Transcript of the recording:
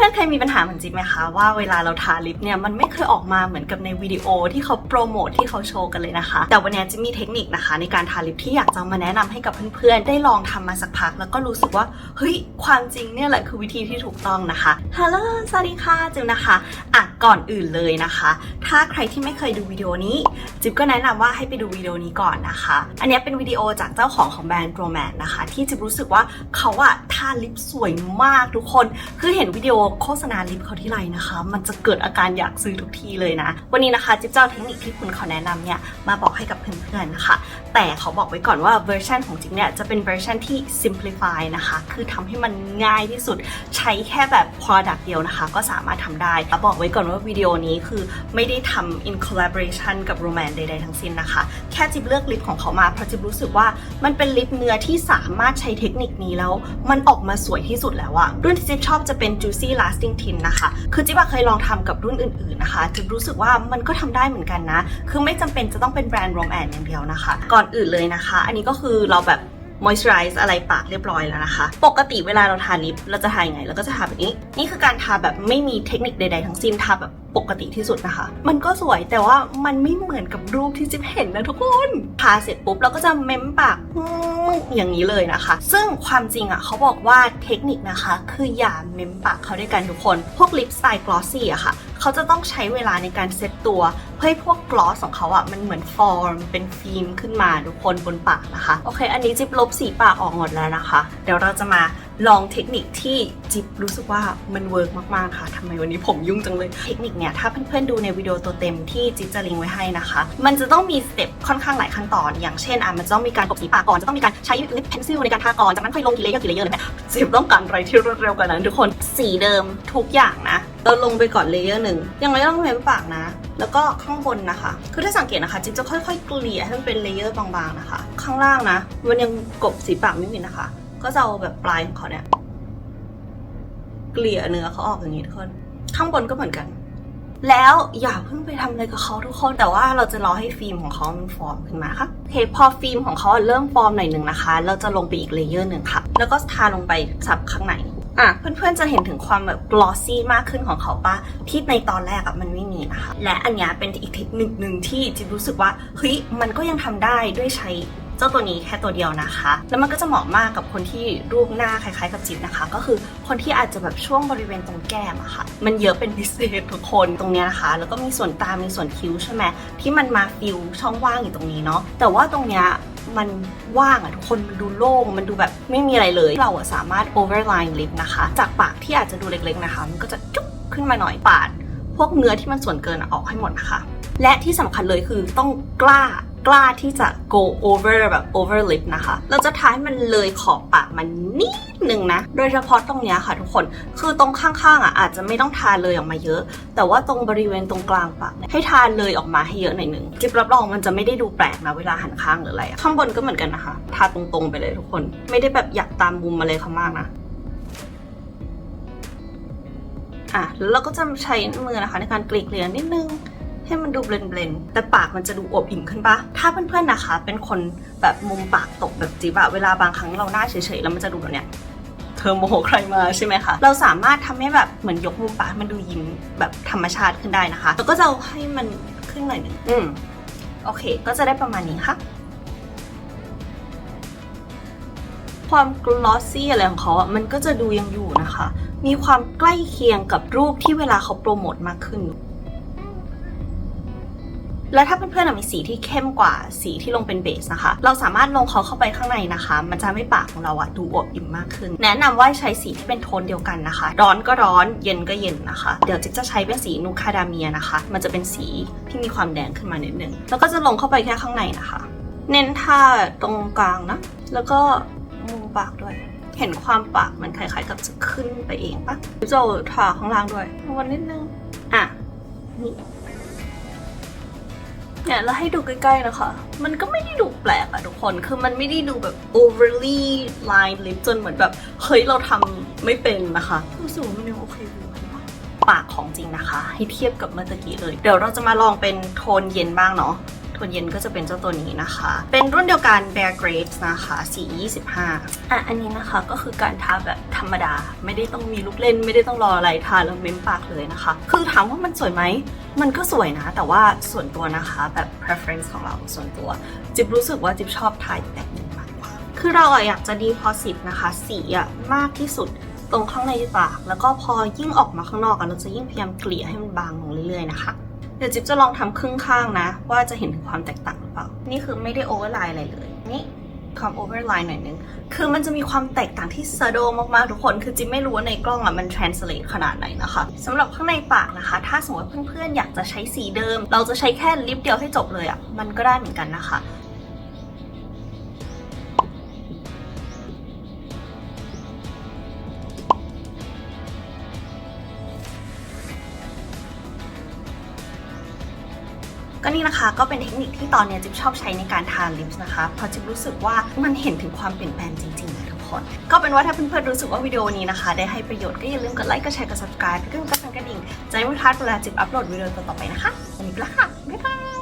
พื่อนๆเคยมีปัญหาเหมือนจิ๊บไหมคะว่าเวลาเราทาลิปเนี่ยมันไม่เคยออกมาเหมือนกับในวิดีโอที่เขาโปรโมทที่เขาโชว์กันเลยนะคะ แต่วันนี้จิ๊บมีเทคนิคนะคะ ในการทาลิปที่อยากจะมาแนะนำให้กับเพื่อนๆได้ลองทำมาสักพัก แล้วก็รู้สึกว่าเฮ้ยความจริงเนี่ยแหละคือวิธีที่ถูกต้องนะคะฮัลโหลสวัสดีค่ะจิ๊บนะคะอะก่อนอื่นเลยนะคะ ถ้าใครที่ไม่เคยดูวิดีโอนี้ จิ๊บก็แนะนำว่าให้ไปดูวิดีโอนี้ก่อนนะคะ อันนี้เป็นวิดีโอจากเจ้าของของแบรนด์โรแมนนะคะ ที่จิ๊บรู้สึกว่าเขาอะทาลิปสวยมากทุกคนคือเห็นวิดีโอโฆษณาลิปเขาที่ไรนะคะ มันจะเกิดอาการอยากซื้อทุกทีเลยนะ วันนี้นะคะจิ๊บเจ้าเทคนิคที่คุณเขาแนะนำเนี่ยมาบอกให้กับเพื่อนๆนะคะ แต่เขาบอกไว้ก่อนว่าเวอร์ชันของจิ๊บเนี่ยจะเป็นเวอร์ชันที่ simplify นะคะ คือทำให้มันง่ายที่สุดใช้แค่แบบ product เดียวนะคะ ก็สามารถทำได้แล้วบอกไว้ก่อนว่าวิดีโอนี้คือไม่ได้ทำ in collaboration กับ Roman ใดๆทั้งสิ้นนะคะ แค่จิ๊บเลือกลิปของเขามาเพราะจิ๊บรู้สึกว่ามันเป็นลิปเนื้อที่สามารถใช้เทคนิคนี้แล้ว มันออกมาสวยที่สุดแล้วอะรุ่นที่จิ๊บชอบจะเป็น juicy lasting tint นะคะ คือจิ๊บเคยลองทำกับรุ่นอื่นๆนะคะจิ๊บรู้สึกว่ามันก็ทำได้เหมือนกันนะ คือไม่จำเป็นจะต้องเป็นแบรนด์ Roman อย่างเดียวนะคะ ก่อนอื่นเลยนะคะ อันนี้ก็คือเราแบบ moisturize อะไรปากเรียบร้อยแล้วนะคะ ปกติเวลาเราทาลิปเราจะทายังไงเราก็จะทาแบบนี้ นี่คือการทาแบบไม่มีเทคนิคใด ๆ ทั้งสิ้นทาแบบปกติที่สุดนะคะ มันก็สวยแต่ว่ามันไม่เหมือนกับรูปที่จิ๊บเห็นนะทุกคนทาเสร็จปุ๊บเราก็จะเม้มปากอืมอย่างนี้เลยนะคะ ซึ่งความจริงอะเขาบอกว่าเทคนิคนะคะ คืออย่าเม้มปากเขาด้วยกันทุกคน พวกลิปสไตล์กลอสซี่อะค่ะ เขาจะต้องใช้เวลาในการเซตตัวเพื่อให้พวกกลอสของเขาอะมันเหมือนฟอร์มเป็นฟิล์มขึ้นมาทุกคนบนปากนะคะ โอเค อันนี้จิบลบสีปากออกหมดแล้วนะคะ เดี๋ยวเราจะมาลองเทคนิคที่จิบรู้สึกว่ามันเวิร์กมากๆค่ะทำไมวันนี้ผมยุ่งจังเลย เทคนิคเนี่ยถ้าเพื่อนๆดูในวิดีโอตัวเต็มที่จิบจะลิงก์ไว้ให้นะคะ มันจะต้องมีสเต็ปค่อนข้างหลายขั้นตอน อย่างเช่นอะมันจะต้องมีการกบสีปากก่อนจะต้องมีการใช้ลิปเพนซิลในการทาก่อนจากนั้นค่อยลงกี่เลเยอร์กี่เลเยอร์เลยแม่จิบต้องการอะไรที่รวดเร็วกว่านั้นทุกคน สีเดิมทุกอย่างนะ เราลงไปก่อนเลเยอร์หนึ่งยังไม่ต้องเม้มปากนะ แล้วก็ข้างบนนะคะ คือถ้าสังเกตนะคะจิ๊บจะค่อยๆ เกลี่ยให้มันเป็นเลเยอร์บางๆนะคะ ข้างล่างนะ มันยังกบสีปากไม่มิดนะคะ ก็จะเอาแบบปลายของเขาเนี่ยเกลี่ยเนื้อเขาออกอย่างนี้ทุกคน ข้างบนก็เหมือนกัน แล้วอย่าเพิ่งไปทำอะไรกับเขาทุกคน แต่ว่าเราจะรอให้ฟิล์มของเขามันฟอร์มขึ้นมาค่ะโอเคพอฟิล์มของเขาเริ่มฟอร์มหน่อยหนึ่งนะคะ เราจะลงไปอีกเลเยอร์หนึ่งค่ะ แล้วก็ทาลงไปสับข้างใน อะเพื่อนๆจะเห็นถึงความแบบ glossy มากขึ้นของเขาปะที่ในตอนแรกอะมันไม่มีนะคะ และอันนี้เป็นอีกเทคนิคหนึ่งที่จิบรู้สึกว่าเฮ้ยมันก็ยังทำได้ด้วยใช้ เจ้าตัวนี้แค่ตัวเดียวนะคะ แล้วมันก็จะเหมาะมากกับคนที่รูปหน้าคล้ายๆกับจิ๊บนะคะ ก็คือคนที่อาจจะแบบช่วงบริเวณตรงแก้มอะค่ะ มันเยอะเป็นพิเศษทุกคนตรงเนี้ยนะคะ แล้วก็มีส่วนตา มีส่วนคิ้วใช่ไหมที่มันมาฟิลช่องว่างอยู่ตรงนี้เนาะแต่ว่าตรงเนี้ยมันว่างอะทุกคนมันดูโล่งมันดูแบบไม่มีอะไรเลย เราอะสามารถ overline lip นะคะ จากปากที่อาจจะดูเล็กๆนะคะ มันก็จะจุ๊บขึ้นมาหน่อยปาด พวกเนื้อที่มันส่วนเกินออกให้หมดนะคะ และที่สำคัญเลยคือต้องกล้า กล้าที่จะ go over แบบ over lip นะคะ เราจะทาให้มันเลยขอบปากมันนิดนึงนะ โดยเฉพาะตรงเนี้ยค่ะทุกคน คือตรงข้างๆอะอาจจะไม่ต้องทาเลยออกมาเยอะ แต่ว่าตรงบริเวณตรงกลางปากให้ทาเลยออกมาให้เยอะหน่อยหนึ่งจิบรับรองมันจะไม่ได้ดูแปลกนะเวลาหันข้างหรืออะไร ข้างบนก็เหมือนกันนะคะ ทาตรงๆไปเลยทุกคน ไม่ได้แบบอยากตามมุมอะไรเขามากนะอะแล้วเราก็จะใช้มือนะคะในการกรีดเกลี่ยนิดนึง ให้มันดูเบลนๆแต่ปากมันจะดูอวบอิ่มขึ้นปะถ้าเพื่อนๆนะคะ เป็นคนแบบมุมปากตกแบบจิ๊บอะเวลาบางครั้งเราหน้าเฉยๆแล้วมันจะดูแบบเนี้ยเธอโมโหใครมาใช่ไหมคะ เราสามารถทำให้แบบเหมือนยกมุมปากมันดูยิ้มแบบธรรมชาติขึ้นได้นะคะ แล้วก็จะให้มันขึ้นหน่อยหนึ่งอืมโอเค ก็จะได้ประมาณนี้ค่ะ ความกลอสซี่อะไรของเขาอะ มันก็จะดูยังอยู่นะคะ มีความใกล้เคียงกับรูปที่เวลาเขาโปรโมทมากขึ้น และถ้าเพื่อนๆมีสีที่เข้มกว่าสีที่ลงเป็นเบสนะคะ เราสามารถลงเขาเข้าไปข้างในนะคะ มันจะทำให้ปากของเราอะดูอวบอิ่มมากขึ้น แนะนำว่าใช้สีที่เป็นโทนเดียวกันนะคะ ร้อนก็ร้อนเย็นก็เย็นนะคะ เดี๋ยวจิ๊บจะใช้เป็นสีนูคาดาเมียนะคะ มันจะเป็นสีที่มีความแดงขึ้นมานิดนึงแล้วก็จะลงเข้าไปแค่ข้างในนะคะ เน้นท่าตรงกลางนะ แล้วก็มุมปากด้วยเห็นความปากมันคล้ายๆกับจะขึ้นไปเองปะจะเอาทาข้างล่างด้วยวันนิดนึง อะนี่ เนี่ยแล้วให้ดูใกล้ๆนะคะ มันก็ไม่ได้ดูแปลกอะทุกคน คือมันไม่ได้ดูแบบ overly line lip จนเหมือนแบบ เฮ้ยเราทำไม่เป็นนะคะรู้สึกว่ามันยังโอเคอยู่ปากของจริงนะคะ ให้เทียบกับเมื่อกี้เลย เดี๋ยวเราจะมาลองเป็นโทนเย็นบ้างเนาะ ทนเย็นก็จะเป็นเจ้าตัวนี้นะคะ เป็นรุ่นเดียวกัน Bare Grapes นะคะสี25อะอันนี้นะคะก็คือการทาแบบธรรมดา ไม่ได้ต้องมีลูกเล่น ไม่ได้ต้องรออะไรทาแล้วเม้มปากเลยนะคะ คือถามว่ามันสวยไหม มันก็สวยนะ แต่ว่าส่วนตัวนะคะแบบ preference ของเราส่วนตัว จิบรู้สึกว่าจิบชอบทายแบบนี้มากกว่าคือเราอะอยากจะ deposit นะคะ สีอะมากที่สุดตรงข้างในปาก แล้วก็พอยิ่งออกมาข้างนอกอะเราจะยิ่งพยายามเกลี่ยให้มันบางลงเรื่อยๆนะคะ เดี๋ยวจิ๊บจะลองทำครึ่งข้างนะ ว่าจะเห็นถึงความแตกต่างหรือเปล่า นี่คือไม่ได้โอเวอร์ไลน์อะไรเลย นี่ความโอเวอร์ไลน์หน่อยนึง คือมันจะมีความแตกต่างที่ซาโดมากๆ ทุกคน คือจิ๊บไม่รู้ว่าในกล้องอะมัน translate ขนาดไหนนะคะสำหรับข้างในปากนะคะ ถ้าสมมติเพื่อนๆ อยากจะใช้สีเดิม เราจะใช้แค่ลิปเดียวให้จบเลยอะ มันก็ได้เหมือนกันนะคะ ก็นี่นะคะก็เป็นเทคนิคที่ตอนนี้จิ๊บชอบใช้ในการทาลิปส์นะคะเพราะจิ๊บรู้สึกว่ามันเห็นถึงความเปลี่ยนแปลงจริงๆนะทุกคน ก็เป็นว่าถ้าเพื่อนๆรู้สึกว่าวิดีโอนี้นะคะ ได้ให้ประโยชน์ก็อย่าลืมกดไลค์กดแชร์กด subscribe เพื่อเป็นกำลังกระดิ่งจะได้ไม่พลาดเวลาจิ๊บอัปโหลดวิดีโอต่อๆไปนะคะวันนี้ไปละค่ะบ๊ายบาย